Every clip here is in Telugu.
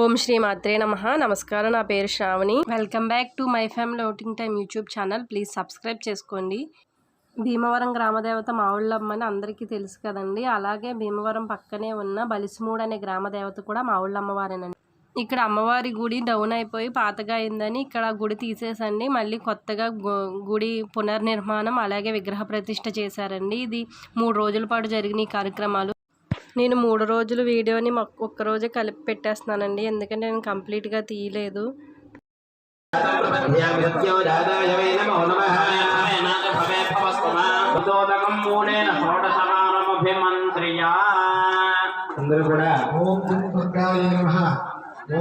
ఓం శ్రీ మాత్రే నమ. నమస్కారం నా పేరు Shravani. Welcome back to my family outing time YouTube channel please subscribe చేసుకోండి. భీమవరం గ్రామదేవత మావుళ్ళమ్మ అని అందరికీ తెలుసు కదండి. అలాగే భీమవరం పక్కనే ఉన్న బలిసిమూడు అనే గ్రామదేవత కూడా మావుళ్ళమ్మవారేనండి ఇక్కడ అమ్మవారి గుడి డౌన్ అయిపోయి పాతగా అయిందని ఇక్కడ గుడి తీసేసండి. మళ్ళీ కొత్తగా గుడి పునర్నిర్మాణం అలాగే విగ్రహ ప్రతిష్ఠ చేశారండి. ఇది మూడు రోజుల పాటు జరిగిన ఈ కార్యక్రమాలు. నేను మూడు రోజులు వీడియోని మొ- ఒక్క రోజే కలిపి పెట్టేస్తున్నానండి. ఎందుకంటే నేను కంప్లీట్గా తీయలేదు. అందరూ కూడా ఓం దుర్గాయ నమ.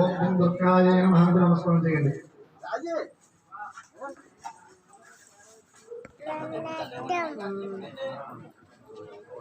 ఓం దుర్గాయ నమ నమస్కారం చేయండి.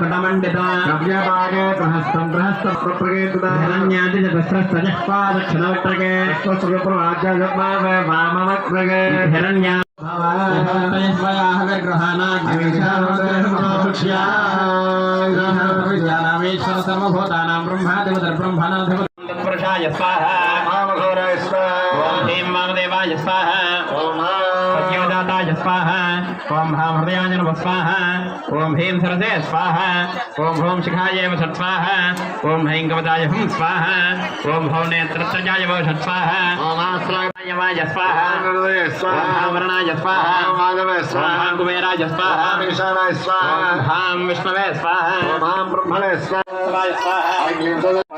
पटमण्डिता द्रव्यभागे प्रहस्तं प्रहस्तं ॐ ह्रीं मामदेवाय स्वाहा ॐ जीवदाताय स्वाहा ओम हाम हृदयाजन स्वाहा ओम भीम सरसे स्वाहा ओम भूम शिखाय स्वाहा ओम स्वाहा ओम भवनेत्रत्रजाय स्वाहा ओम आश्राय स्वाहा स्वाहावरणाय स्वाहा स्वाहा कुबेराय स्वाहा स्वाहा विष्णवे स्वाहा ब्रह्मणे स्वाहा स्वाहा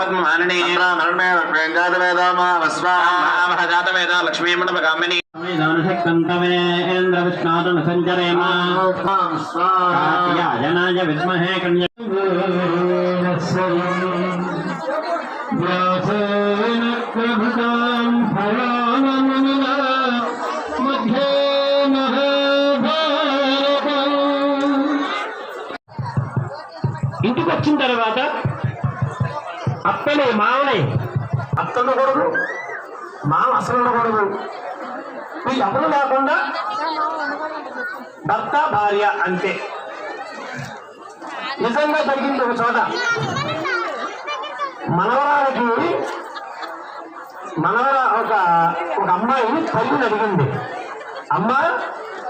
మంగళాం పద్మమాలినీ మహామహజాత వేద లక్ష్మీమణపగామిని సంతవేంద్ర విష్ణాదున సంచరేమ కార్తియాయనాయ విద్మహే కన్య ఇంటికి వచ్చిన తర్వాత అత్తని మావని అత్త ఉండకూడదు మామ అసలు ఉండకూడదు ఈ లేకుండా భర్త భార్య అంతే. నిజంగా జరిగింది ఒక చోట. మనవరాలకి మనవర ఒక ఒక అమ్మాయి తల్లిని అడిగింది. అమ్మ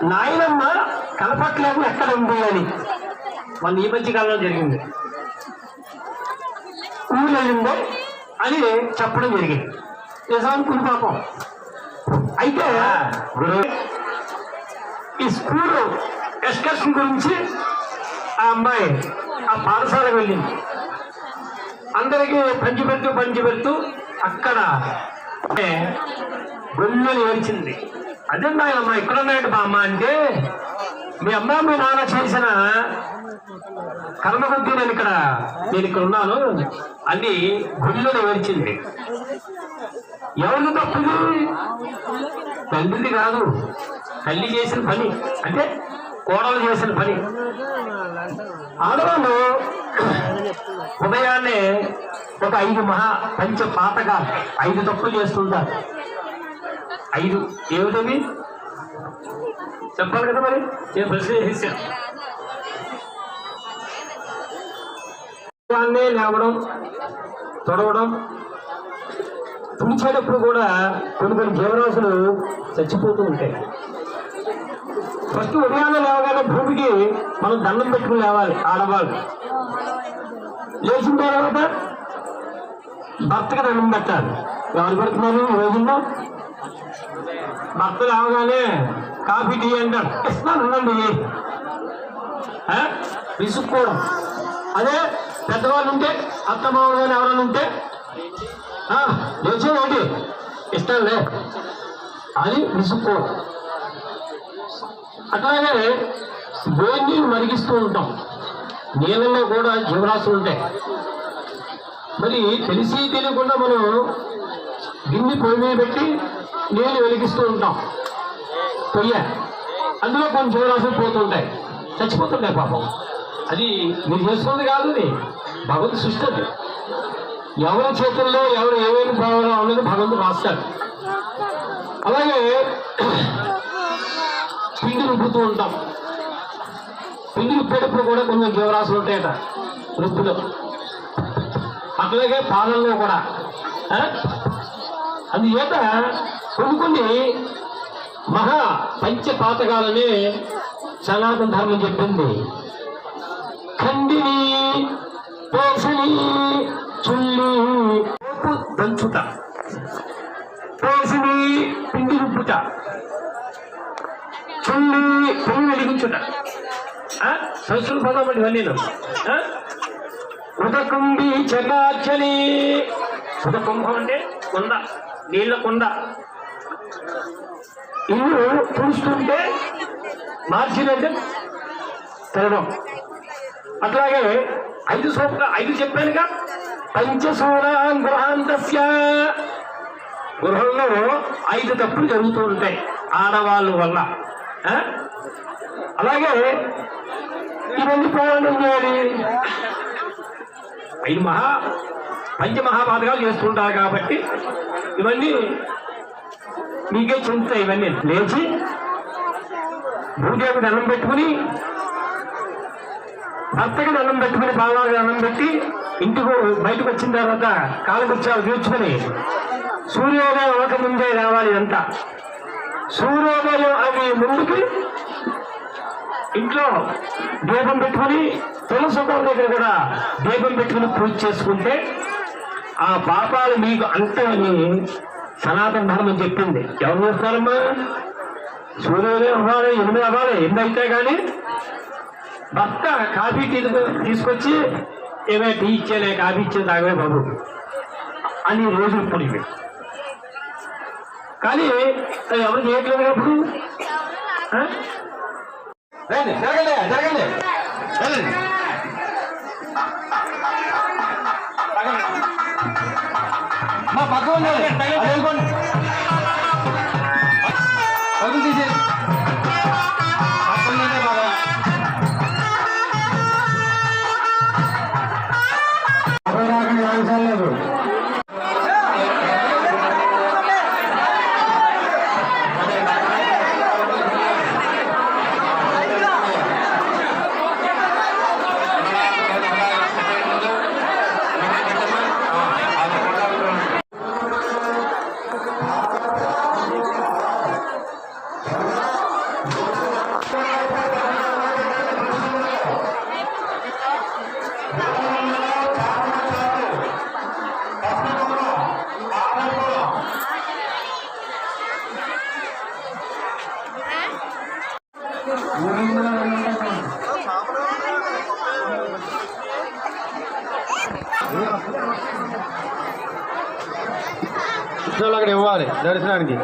నాయనమ్మ కనపట్లేదు ఎక్కడ ఉంది అని. మన ఈ మధ్య కాలంలో జరిగింది. ఊళ్ళో వెళ్ళిందో అని చెప్పడం జరిగింది. నిజానికి పాపం. అయితే ఈ స్కూల్ ఎక్స్కర్షన్ గురించి ఆ అమ్మాయి ఆ పాఠశాలకు వెళ్ళింది. అందరికీ పంచి పెడుతూ పంచి పెడుతూ అక్కడ అంటే గొల్లని ఏడ్చింది. అదే నాయనమ్మ ఇక్కడ ఉన్నాయండి మా అమ్మ అంటే మీ అమ్మ మీ నాన్న చేసిన కర్మ కొద్దీ నేను ఇక్కడ నేను ఇక్కడ ఉన్నాను. అని గుళ్ళు ఏడ్చింది. ఎవరిని తప్పుది తండ్రిది కాదు. తల్లి చేసిన పని. అంటే కోడలు చేసిన పని. ఆడవాళ్ళు ఉదయాన్నే ఒక ఐదు మహా పంచ పాతగా ఐదు తప్పులు చేస్తుంటారు ఐదు ఏమిటవి? చెప్పాలి కదా మరి? నేను ప్రశ్న చేశాను లేవడం తొడవడం తుడిచేటప్పుడు కూడా కొన్ని కొన్ని జీవరాశులు చచ్చిపోతూ ఉంటాయి. ఫస్ట్ ఉదయాన్నే లేవగానే భూమికి మనం దండం పెట్టుకుని లేవాలి ఆడవాళ్ళు. లేచిన తర్వాత భర్తకి దండం పెట్టాలి. ఎవరు పెడుతున్నారు రోజుల్లో? భర్త లేవగానే కాఫీ టీ అంటారు ఇస్తాను ఉండండి ఆ? విసుక్కోవడం అదే పెద్దవాళ్ళు ఉంటే అత్త మామూలు ఎవరైనా ఉంటే లేచేది ఏంటి ఇస్తానులే అని విసుక్కోవడం అట్లాగే వేడిని మరిగిస్తూ ఉంటాం. నీళ్ళలో కూడా జీవరాశులు ఉంటాయి. మరి తెలిసి తెలియకుండా మనం గిన్నె పొయ్యి మీద పెట్టి నీళ్ళు వెలిగిస్తూ ఉంటాం. పొయ్య అందులో కొన్ని జీవరాశులు పోతుంటాయి. చచ్చిపోతుంటాయి పాపం. అది మీరు చేస్తుంది కాదు భగవంతు సృష్టి అది. ఎవరి చేతుల్లో ఎవరు ఏమేమి పోవాలో ఉన్నది భగవంతుడు రాస్తాడు. అలాగే పిండి రుబ్బుతూ ఉంటాం. పిండి రుబ్బేటప్పుడు కూడా కొంచెం జీవరాశులు ఉంటాయట. రుబ్బులో. అట్లాగే పాలల్లో కూడా. అందుచేత కొన్ని కొన్ని మహా పంచపాతకాలనే సనాతన ధర్మం చెప్పింది. ఖండిని పోషణి చుల్లు పోపు దంచుట. పోషణి పిండి రుబ్బుట. చుల్లి పొంగి వెలిగించుట. ఆ? సంస్కృత పదం అంటే ఇవన్నీ ఉదకుంభి చకాచలి ఉదకుంభం అంటే కొండ నీళ్ళ కొండ. ఇల్లు పూడుస్తుంటే మార్చినంటే తెరడం. అట్లాగే ఐదు సూత్ర ఐదు చెప్పానుగా. పంచసూరాం గృహాంతస్య. గృహంలో ఐదు తప్పులు జరుగుతూ ఉంటాయి ఆడవాళ్ళ వల్ల. అలాగే ఇవన్నీ పోరాటం చేయాలి. ఐదు మహా పంచమహాపాతకాలు చేస్తుంటారు కాబట్టి ఇవన్నీ మీకే చెందుతాయి ఇవన్నీ. లేచి భూదేవికి అన్నం పెట్టుకుని భర్తకి అన్నం పెట్టుకుని బావాకి అన్నం పెట్టి ఇంటికి బయటకు వచ్చిన తర్వాత కాలకృత్యాలు తీర్చుకొని సూర్యోదయం ఒక ముందే రావాలి అంతా. సూర్యోదయం అవి ముందుకి ఇంట్లో దీపం పెట్టుకుని తులసంతం దగ్గర కూడా దీపం పెట్టుకుని పూజ చేసుకుంటే ఆ పాపాలు మీకు అంతని సనాతన ధర్మం చెప్పింది. ఎవరు చూస్తారమ్మా? సూర్యోదయం అవ్వాలి ఎనిమిది అవ్వాలి. ఎనిమిది అయితే కానీ భర్త కాఫీ టీ తీసుకొచ్చి ఏమే టీ ఇచ్చేలే కాఫీ ఇచ్చే తాగలే బాబు అని రోజు ఇప్పుడు ఇవి కానీ ఎవరు చేయట్లేదు అప్పుడు జరగలే జరగలే పక్క ఉండాలి అది వెళ్ళిపోండి అక్కడ ఇవ్వాలి దర్శనానికి.